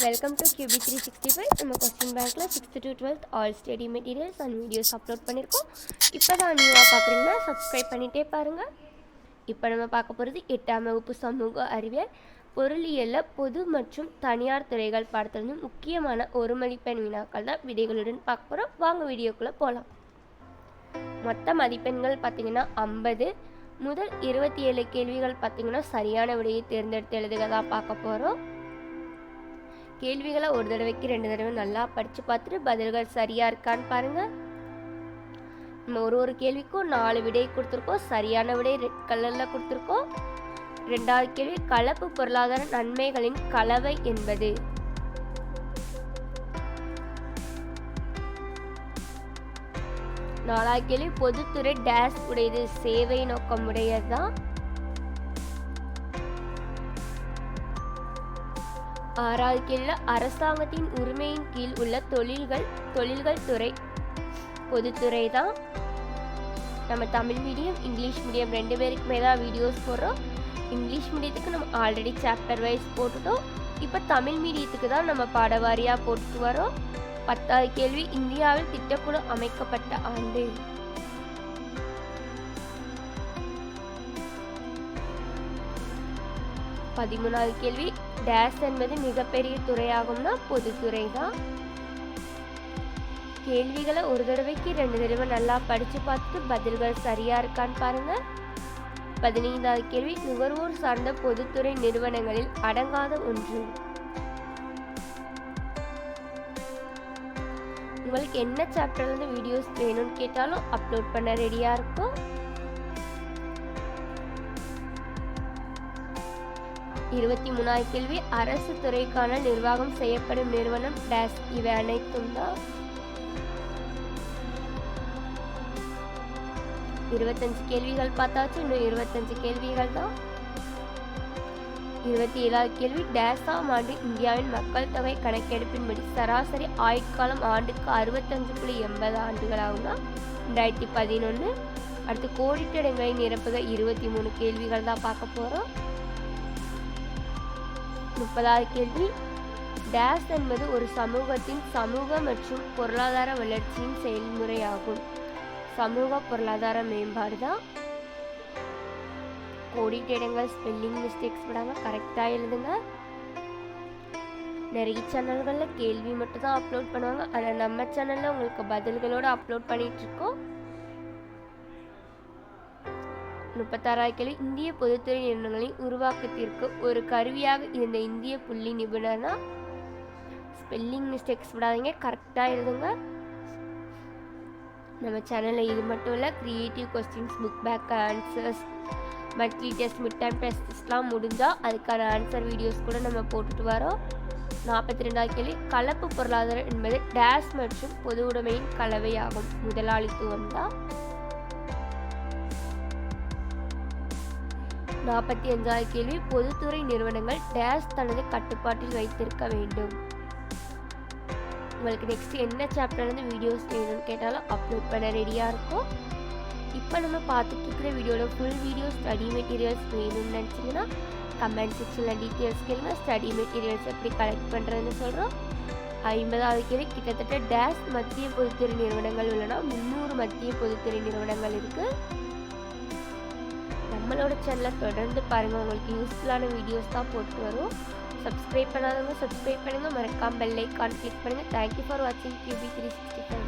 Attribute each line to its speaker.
Speaker 1: Welcome to QB three sixty five நம்ம question பேங்க்கில் sixth to twelfth all study materials and videos upload பண்ணியிருக்கோம் இப்போ தான் நியூவாக பார்க்குறீங்கன்னா சப்ஸ்கிரைப் பண்ணிகிட்டே பாருங்கள் இப்போ நம்ம பார்க்க போகிறது எட்டாம் வகுப்பு சமூக அறிவியல். பொருளியலில் பொது மற்றும் தனியார் துறைகள் பாடத்திலிருந்து முக்கியமான ஒரு மதிப்பெண் வினாக்கள் தான் விடைகளுடன் பார்க்க போகிறோம் வாங்க வீடியோக்குள்ளே போகலாம் மொத்த மதிப்பெண்கள் பார்த்தீங்கன்னா ஐம்பது. முதல் இருபத்தி ஏழு கேள்விகள் பார்த்தீங்கன்னா சரியான விடையை தேர்ந்தெடுத்து எழுதுக தான் பார்க்க போகிறோம் கேள்விகளை ஒரு தடவைக்கு ரெண்டு தடவை நல்லா படித்து பார்த்துட்டு பதில்கள் சரியாக இருக்கான்னு பாருங்கள் நம்ம ஒரு ஒரு கேள்விக்கும் நாலு விடை கொடுத்துருக்கோம். சரியான விடை ரெட் கலரில் கொடுத்துருக்கோம். ரெண்டாவது கேள்வி கலப்பு பொருளாதார நன்மைகளின் கலவை என்பது. நாலாவது கேள்வி பொதுத்துறை டேஷ் உடையது சேவை நோக்கம் உடையது தான் ஆறாவது கேள்வி அரசாங்கத்தின் உரிமையின் கீழ் உள்ள தொழில்கள் தொழில்கள் துறை பொதுத்துறை தான். நம்ம தமிழ் மீடியம் இங்கிலீஷ் மீடியம் ரெண்டு பேருக்குமே தான் வீடியோஸ் போடுறோம். இங்கிலீஷ் மீடியத்துக்கு நம்ம ஆல்ரெடி சாப்டர் வைஸ் போட்டுட்டோம். இப்போ தமிழ் மீடியத்துக்கு தான் நம்ம பாடவாரியாக போட்டுட்டு வரோம். பத்தாவது கேள்வி இந்தியாவில் திட்டக்குழு அமைக்கப்பட்ட ஆண்டு. பதிமூணாவது கேள்வி. டேஸ் என்பது மிகப்பெரிய துறையாகும்னா பொதுத்துறை தான் கேள்விகளை ஒரு தடவைக்கு ரெண்டு தடவை நல்லா படித்து பார்த்துட்டு பதில்கள் சரியாக இருக்கான்னு பாருங்க. பதினைந்தாவது கேள்வி. நுகர்வோர் சார்ந்த பொதுத்துறை நிறுவனங்களில் அடங்காத ஒன்று. உங்களுக்கு என்ன சாப்டர்லேருந்து வீடியோஸ் வேணும்னு கேட்டாலும் அப்லோட் பண்ண ரெடியாக இருக்கும். இருபத்தி மூணாவது கேள்வி அரசு துறைக்கான நிர்வாகம் செய்யப்படும் நிறுவனம் டேஸ் இவை அனைத்தும் தான். இருபத்தஞ்சு கேள்விகள் பார்த்தாச்சு இன்னும் இருபத்தஞ்சு கேள்விகள் தான். இருபத்தி ஏழாவது கேள்வி டேசாம் ஆண்டு இந்தியாவின் மக்கள் தொகை கணக்கெடுப்பின்படி சராசரி ஆயுட்காலம் ஆண்டுக்கு அறுபத்தஞ்சு புள்ளி எண்பது ஆண்டுகள் ஆகும்னா ரெண்டாயிரத்தி பதினொன்று அடுத்து கோடிட்டிடங்களை நிரப்புக இருபத்தி மூணு கேள்விகள் தான் பார்க்க போகிறோம் முப்பதாவது கேள்வி. டேஸ் என்பது ஒரு சமூகத்தின் சமூக மற்றும் பொருளாதார வளர்ச்சியின் செயல்முறையாகும். சமூக பொருளாதார மேம்பாடு தான் கோடிட்டு இடங்கள் ஸ்பெல்லிங் மிஸ்டேக்ஸ் விடாமல் கரெக்டாக எழுதுங்க. நிறைய சேனல்களில் கேள்வி மட்டும் தான் அப்லோட் பண்ணுவாங்க. ஆனால் நம்ம சேனலில் உங்களுக்கு பதில்களோடு அப்லோட் பண்ணிகிட்ருக்கோம் முப்பத்தாறாவது கேள்வி இந்திய பொதுத்துறை நிறுவனங்களின் உருவாக்கத்திற்கு ஒரு கருவியாக இருந்த இந்திய புள்ளி நிபுணர்னா ஸ்பெல்லிங் மிஸ்டேக்ஸ் விடாதீங்க கரெக்டாக எழுதுங்க. நம்ம சேனலில் இது மட்டும் இல்லை creative questions book back answers monthly test mid time டெஸ்ட்ஸ்லாம் முடிஞ்சால் அதுக்கான ஆன்சர் வீடியோஸ் கூட நம்ம போட்டுட்டு வரோம். நாற்பத்தி ரெண்டாவது கேள்வி கலப்பு பொருளாதாரம் என்பது டேஷ் மற்றும் பொது உடைமையின் கலவையாகும். முதலாளித்துவம் தான். நாற்பத்தி அஞ்சாவது கேள்வி பொதுத்துறை நிறுவனங்கள் டேஸ் தனது கட்டுப்பாட்டில் வைத்திருக்க வேண்டும். உங்களுக்கு நெக்ஸ்ட் என்ன சாப்டர்லேருந்து வீடியோஸ் வேணும்னு கேட்டாலும் அப்லோட் பண்ண ரெடியாக இருக்கும். இப்போ நம்ம பார்த்துட்டு இருக்கிற வீடியோவில் ஃபுல் வீடியோ ஸ்டடி மெட்டீரியல்ஸ் வேணும்னு நினச்சிங்கன்னா கமெண்ட் செக்ஷனில் டீட்டெயில்ஸ் கேளுங்க. ஸ்டடி மெட்டீரியல்ஸ் எப்படி கலெக்ட் பண்ணுறதுன்னு சொல்கிறோம் ஐம்பதாவது கேள்வி கிட்டத்தட்ட டேஷ் மத்திய பொதுத்துறை நிறுவனங்கள் உள்ளனா. முந்நூறு மத்திய பொதுத்துறை நிறுவனங்கள் இருக்குது நம்மளோட சேனலை தொடர்ந்து பாருங்கள் உங்களுக்கு யூஸ்ஃபுல்லான வீடியோஸ் தான் போட்டு வரும். சப்ஸ்கிரைப் பண்ணாதவங்க சப்ஸ்கிரைப் பண்ணுங்கள் மறக்காம பெல் ஐக்கான் கிளிக் பண்ணுங்கள் தேங்க்யூ ஃபார் வாட்சிங் கியூபி த்ரீ சிக்ஸ்டி ஃபைவ்